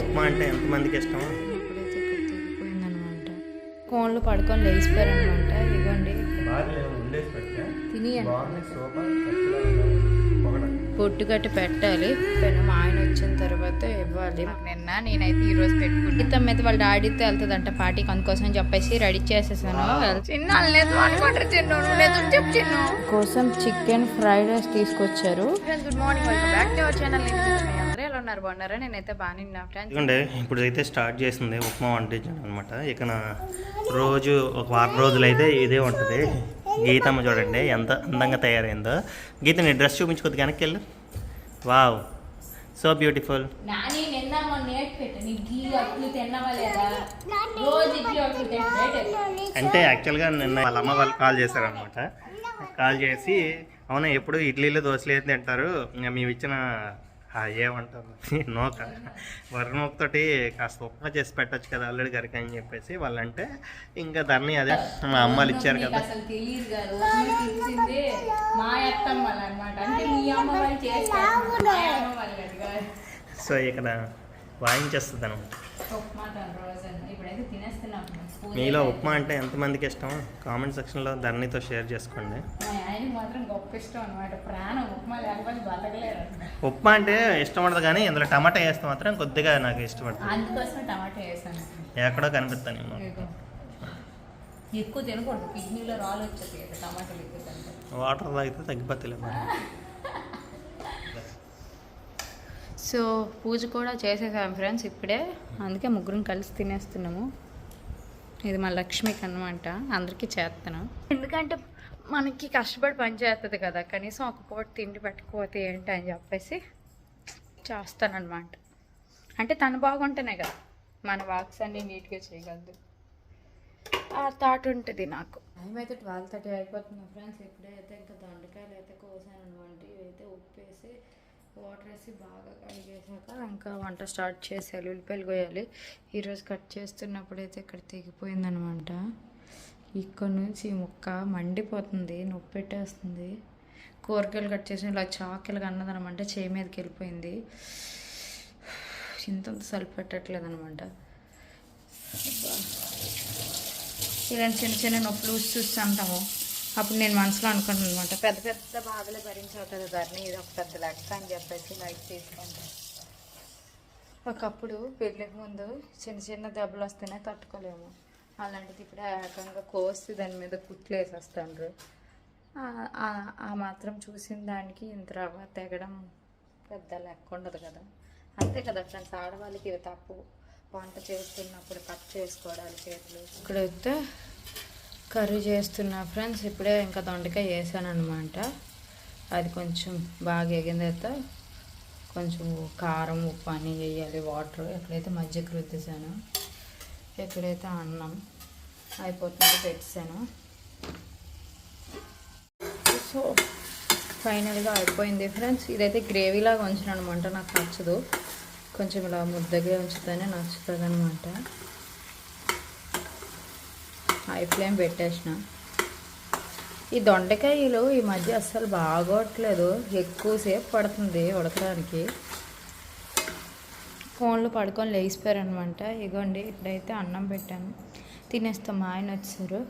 ఉప్మా అంటే ఎంతమందికి ఇష్టం? కోన్లు పడుకొని లేచిపోయారనమాట పెట్టా తిని పొట్టు కట్టి పెట్టాలి. పెను మా ఆయన వచ్చిన తర్వాత ఇవ్వాలి. నిన్న నేనైతే ఈ రోజు పెట్టుకుంటాను గీతం అయితే వాళ్ళ డాడీతో వెళ్తుందంట పార్టీకి అందుకోసం చెప్పేసి రెడీ చేసేసాను. కోసం చికెన్ ఫ్రైడ్ రైస్ తీసుకొచ్చారు. గుడ్ మార్నింగ్ ఎలా ఉన్నారు బాగున్నారా? నేనైతే బాగానే ఉన్నా ఫ్రెండ్స్ ఎందుకంటే ఇప్పుడు అయితే స్టార్ట్ చేసింది ఉప్మా వండించడం అనమాట. ఇక రోజు ఒక వారం రోజులైతే ఇదే ఉంటుంది. గీతమ్మ చూడండి ఎంత అందంగా తయారైందో. గీత నీ డ్రెస్ చూపించుకోద్దు వెనక్కి వెళ్ళు. Wow so beautiful. నాని అంటే యాక్చువల్గా నిన్న వాళ్ళ అమ్మ వాళ్ళు కాల్ చేశారనమాట. కాల్ చేసి అవునా ఎప్పుడు ఇడ్లీలు దోశలు ఏం తింటారు? మేము ఇచ్చిన ఏమంటారు? నోక వరి నోకతోటి కాస్త ఉప్మా చేసి పెట్టచ్చు కదా అల్లుడి గారికి అని చెప్పేసి వాళ్ళంటే ఇంకా దాన్ని అదే మా అమ్మాలు ఇచ్చారు మీకు కదా. అసలు తెలియదు కాదు మీకు ఇచ్చింది మా అత్తమ్మ వాళ్ళు అనమాట అంటే మీ అమ్మ వాళ్ళు చేస్తారు. మా అమ్మ వాళ్ళు కాదు. కాదు. సో ఇక్కడ వాయించేస్తుంది అనమాట మీలో ఉప్మా అంటే ఎంతమందికి ఇష్టం? కామెంట్ సెక్షన్లో ధరణితో షేర్ చేసుకోండి. ఉప్మా అంటే ఇష్టం ఉండదు కానీ ఇందులో టమాటా వేస్తే మాత్రం కొద్దిగా నాకు ఇష్టపడుతుంది. ఎక్కడో కనిపిస్తాను. ఎక్కువ తినకూడదు. కిడ్నీలో రాళ్ళు వచ్చేది టమాటాలు ఎక్కువ తింటే. వాటర్ తాగితే తగ్గిపోతుంది మరి సో పూజ కూడా చేసేసాం ఫ్రెండ్స్ ఇప్పుడే. అందుకే ముగ్గురం కలిసి తినేస్తున్నాము. ఇది మా లక్ష్మికి అనమాట అందరికీ చేస్తాను. ఎందుకంటే మనకి కష్టపడి పని చేస్తుంది కదా కనీసం ఒక పూట తిండి పెట్టకపోతే ఏంటి అని చెప్పేసి చేస్తానమాట అంటే తను బాగుంటేనే కదా మన వాక్స్ అన్ని నీట్గా చేయగలదు. ఆ థాట్ ఉంటుంది నాకు. టైం అయితే ట్వెల్వ్ థర్టీ అయిపోతుంది ఫ్రెండ్స్. ఇప్పుడైతే ఇంకా దొండకాయలు అయితే కోసాను. అనమాట ఇవైతే ఉప్పేసి వాటర్ వేసి బాగా కడిగేసాక ఇంకా వంట స్టార్ట్ చేసేయాలి ఉల్లిపాయలు కోయాలి. ఈరోజు కట్ చేస్తున్నప్పుడు అయితే ఇక్కడ తెగిపోయిందనమాట. ఇక్కడ నుంచి ఈ ముక్క మండిపోతుంది నొప్పి పెట్టేస్తుంది. కూరగాయలు కట్ చేసి ఇలా చాకులుగా అన్నదనమాట చేయి మీదకి వెళ్ళిపోయింది. ఇంతంత సలిపి పెట్టట్లేదు అనమాట ఇలాంటి చిన్న చిన్న నొప్పులు చూసి అంటాము అప్పుడు నేను మనసులో అనుకుంటాను అనమాట పెద్ద పెద్ద బాధలు భరించావు కదా దాన్ని ఇది ఒక పెద్ద లెక్క అని చెప్పేసి లైట్ తీసుకుంటాను ఒకప్పుడు పెళ్ళికి ముందు చిన్న చిన్న దెబ్బలు వస్తేనే తట్టుకోలేము. అలాంటిది ఇప్పుడు ఏకంగా కోసి దాని మీద కుట్లు వేసేస్తాండ్రు. ఆ- మాత్రం చూసిన దానికి ఇంత రవ్వ తెగడం పెద్ద లెక్క ఉండదు కదా. అంతే కదా ఫ్రెండ్స్ ఆడవాళ్ళకి ఇవి తప్పు. వంట చేస్తున్నప్పుడు కట్ చేసుకోవడాలు చేతులు. ఇక్కడైతే కర్రీ చేస్తున్నా ఫ్రెండ్స్ ఇప్పుడే ఇంకా దొండకాయ వేసాను అనమాట అది కొంచెం బాగా ఎగిన తర్వాత కొంచెం కారం ఉప్పు అని వేయాలి. వాటర్ ఎక్కడైతే మజ్జిగ రుద్దేశాను ఎక్కడైతే అన్నం అయిపోతుంది పెట్టాను సో ఫైనల్గా అయిపోయింది ఫ్రెండ్స్. ఇదైతే గ్రేవీలాగా ఉంచిన అనమాట నాకు నచ్చదు. కొంచెం ఇలా ముద్దగా ఉంచితేనే నచ్చుతుంది అనమాట హై ఫ్లేమ్ పెట్టేసిన. ఈ దొండకాయలు ఈ మధ్య అస్సలు బాగోట్లేదు. ఎక్కువసేపు పడుతుంది ఉడకడానికి. ఫోన్లో పడుకొని లేచిపోయారనమాట. ఇగోండి ఇప్పుడైతే అన్నం పెట్టాను. తినేస్తాం మా ఆయన వచ్చారు.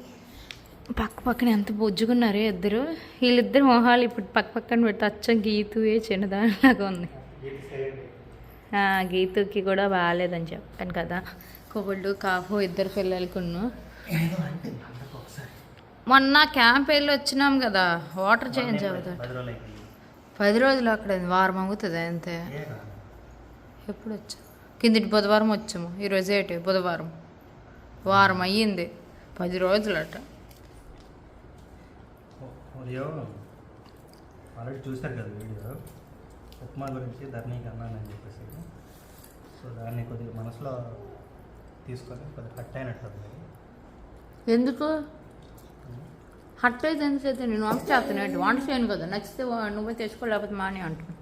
పక్క పక్కన ఎంత బొజ్జుకున్నారు ఇద్దరు. వీళ్ళిద్దరు మొహాలు ఇప్పుడు పక్క పక్కన పెడితే అచ్చం గీతువే చిన్నదానిలాగా ఉంది. గీతుకి కూడా బాగాలేదని చెప్పాను కదా. కోల్డ్ కాఫ్ ఇద్దరు పిల్లలకును మొన్న క్యాంప్ వెళ్ళి వచ్చినాం కదా వాటర్ చేంజ్ అవుతుంది. పది రోజులు అక్కడ వారం అవుతుంది అంతే. ఎప్పుడు వచ్చా? కిందటి బుధవారం వచ్చాము ఈరోజు ఏంటి? బుధవారం. వారం అయ్యింది పది రోజులట. ఉదయం ఆల్రెడీ చూశారు కదా వీడియో. ఉప్మా గురించి ధరణికి అన్నానని చెప్పేసి. సో దాన్ని కొద్దిగా మనసులో తీసుకొని కొద్దిగా కట్ అయినట్టు ఉంది. ఎందుకు? హట్ అయితే ఎందుకైతే నేను వంట చేస్తాను వంట చేయను కదా. నచ్చితే నువ్వే తెచ్చుకో లేకపోతే మానే అంటున్నాను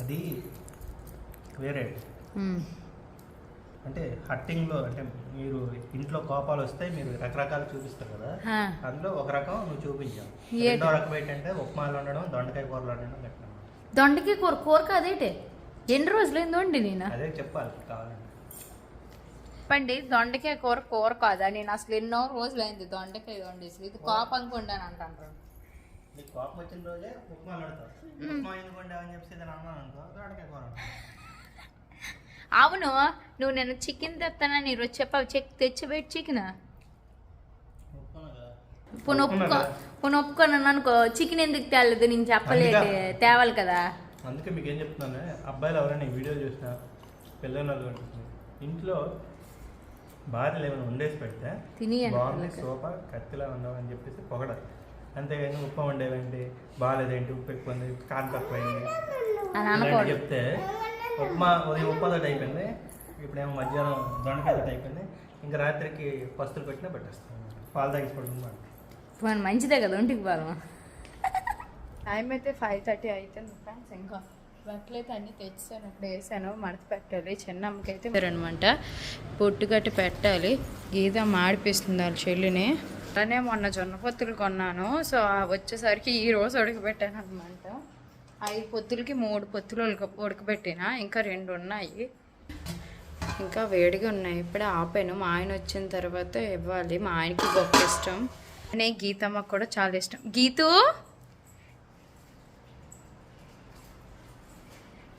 అది వేరే. అంటే హట్టింగ్లో అంటే మీరు ఇంట్లో కోపాలు వస్తే మీరు రకరకాలు చూపిస్తారు కదా. అందులో ఒక రకం నువ్వు చూపించావు. రెండో రకం ఏంటంటే ఉప్మాలు వండడం దొండకాయ కూరలు వండడం పెట్టడం. దొండకి కూర కూర కాదేటి ఎన్ని రోజులు ఏందండి నేను? అదే చెప్పాలి కావాలంటే. చెప్పండి. దొండకాయ కూర కూర కాదా. నేను అసలు ఎన్నో రోజులు అయింది దొండకాయ వండేసి. ఇది కోపం అనుకుంటాను అంటారు నీకు కోపం వచ్చిన రోజే ఉప్మా నడతావు ఉప్మా వండావని చెప్పి దొండకాయ కూర. అవును. నువ్వు నేను చికెన్ తెస్తానని ఈరోజు చెప్పావు. చెక్ తెచ్చిపెట్టి చికెన్. పునః ఒప్పుకో. పునః ఒప్పుకోను అనుకో. చికెన్ ఎందుకు తేలేదు? నేను చెప్పలేదు. తేవాలి కదా. అందుకే మీకు ఏం చెప్తున్నాను? అబ్బాయిలు ఎవరైనా ఈ వీడియో చూసినా పిల్లలు. ఇంట్లో భార్యలు ఏమైనా వండేసి పెడితే బాగుంది. సూపర్ కత్తిలా ఉన్నావు అని చెప్పేసి పొగడరు అంతేగాని ఉప్మ వండేవేంటి? బాగాలేదేంటి? ఉప్పు ఎక్కువ ఉంది కారం తక్కువైంది. చెప్తే ఉప్మా ఉదయం ఉప్మా తోటి అయిపోయింది ఇప్పుడేమో మధ్యాహ్నం దొండకాయ తోటి అయిపోయింది. ఇంకా రాత్రికి పస్తులు పెట్టినా పెట్టేస్తాం పాలు తాగేసి పడుతుంది మన మంచిదే కదా ఒంటికి బలం టైం అయితే ఫైవ్ థర్టీ అవుతుంది ఫ్రెండ్స్ ఇంకా. బట్టలు అయితే అన్నీ తెచ్చాను. అక్కడ వేసాను మడత పెట్టాలి. చిన్నమ్మకి అయితే అనమాట పొట్టు కట్టి పెట్టాలి గీత మాడిపిస్తుంది వాళ్ళ చెల్లిని. అలానే మొన్న జొన్న పొత్తులు కొన్నాను. సో వచ్చేసరికి ఈ రోజు ఉడకబెట్టాను అనమాట ఐదు పొత్తులకి మూడు పొత్తులు ఉడక ఉడకబెట్టిన ఇంకా రెండు ఉన్నాయి. ఇంకా వేడిగా ఉన్నాయి. ఇప్పుడే ఆపాను. మా ఆయన వచ్చిన తర్వాత ఇవ్వాలి. మా ఆయనకి గొప్ప ఇష్టం. నేను గీతమ్మకు కూడా చాలా ఇష్టం. గీతు?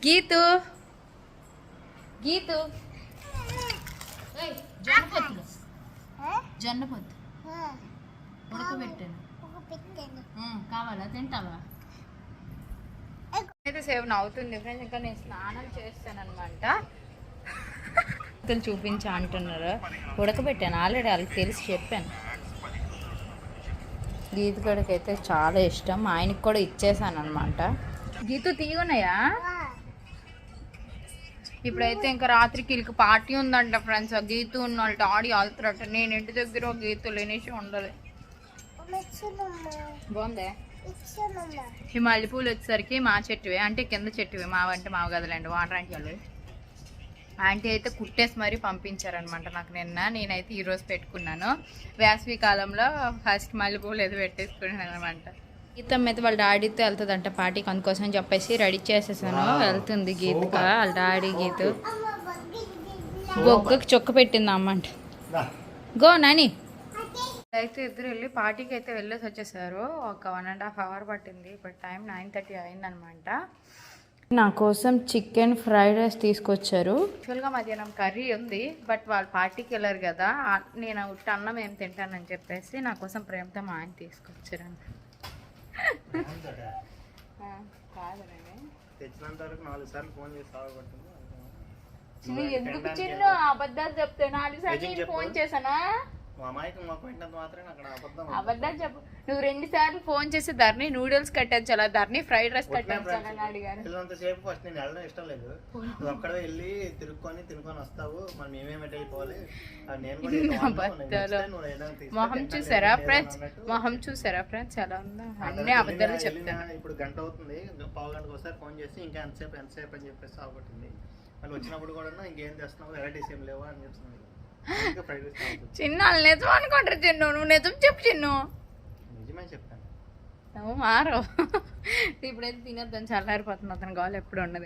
గీతు. గీతు. ఏయ్, జొన్న పొత్తులు జొన్న పొత్తు ఉడకబెట్టాను కావాలా? తింటావా? అయితే సేవ్ నవ్వుతుంది ఫ్రెండ్స్ ఇంకా నేను స్నానం చేస్తాను అనమాట చూపించా అంటున్నారు. ఉడకబెట్టాను ఆల్రెడీ వాళ్ళకి తెలిసి చెప్పాను. గీత గడికి అయితే చాలా ఇష్టం. ఆయనకి కూడా ఇచ్చేసాను అనమాట గీతు తీగున్నాయా? ఇప్పుడైతే ఇంకా రాత్రికి వీళ్ళకి పార్టీ ఉందంట ఫ్రెండ్స్. ఆ గీతు ఉన్న వాళ్ళు ఆడి ఆడుతున్నట్టు నేను ఇంటి దగ్గర ఒక గీతు లేనేసి ఉండదు బాగుందే? ఈ మల్లెపూలు వచ్చేసరికి మా చెట్టువే అంటే కింద చెట్టువే మా అంటే మా గదలండి వాటర్ ఆంటీ వాళ్ళు. ఆంటీ అయితే కుట్టేసి మరీ పంపించారనమాట నాకు నిన్న. నేనైతే ఈరోజు పెట్టుకున్నాను. వేసవి కాలంలో ఫస్ట్ మల్లెపూలు ఏదో పెట్టేసుకున్నాను అనమాట గీతమ్మ అయితే వాళ్ళ డాడీతో వెళ్తుందంట పార్టీకి అందుకోసం చెప్పేసి రెడీ చేసేసాను. వెళ్తుంది గీతక వాళ్ళ డాడీ గీతు. బొగ్గకి చొక్క పెట్టింది అమ్మంట గో నాని. అయితే ఇద్దరు వెళ్ళి పార్టీకి అయితే వెళ్ళేసి వచ్చేసారు. ఒక వన్ అండ్ హాఫ్ అవర్ పట్టింది. ఇప్పుడు టైం నైన్ థర్టీ అయిందనమాట. నా కోసం చికెన్ ఫ్రైడ్ రైస్ తీసుకొచ్చారు. యాక్చువల్గా మధ్యాహ్నం కర్రీ ఉంది బట్ వాళ్ళు పార్టీకి వెళ్ళారు కదా. నేను అన్నం ఏం తింటానని చెప్పేసి నా కోసం ప్రేమతో మా ఆయన కాదులేండి. తెచ్చినంత వరకు నాలుగు సార్లు ఫోన్ చేసి ఎందుకు చిన్న అబద్ధాలు చెప్తే నాలుగు సార్లు. ఫోన్ చేశానా? అబద్ధం చెప్పు. నువ్వు రెండు సార్లు ఫోన్ చేసి ధర్ని నూడిల్స్ కట్టించాలా? ధర్ని ఫ్రైడ్ రైస్ కట్టించాలని అడిగాను. వెళ్ళినంతసేపు ఫస్ట్ నేను వెళ్ళడం ఇష్టం లేదు. నువ్వు అక్కడే వెళ్ళి తిరుక్కొని తినుకొని వస్తావు. మనం వెళ్ళిపోవాలి? తీసుకొని మొహం చూసారా ఫ్రెండ్స్. మొహం చూసారా ఫ్రెండ్స్? ఎలా ఉందో? అన్ని అబద్ధాలు చెప్తాను. ఇప్పుడు గంట అవుతుంది. పావు గంటకు ఒకసారి ఫోన్ చేసి ఇంకా ఎంతసేపు ఎంతసేపు అని చెప్పేసి అవగొట్టింది మళ్ళీ వచ్చినప్పుడు కూడా ఇంకేం చేస్తున్నావు? వెరైటీస్ ఏం లేవా అని చెప్తున్నాను. చిన్న వాళ్ళు నిజం అనుకుంటారు చిన్ను. నువ్వు నిజం చెప్పు చిన్ను. నువ్వు మారవు ఇప్పుడైతే తినొద్దని చల్లారిపోతుంది అతను కావాలి ఎప్పుడు ఉండదు.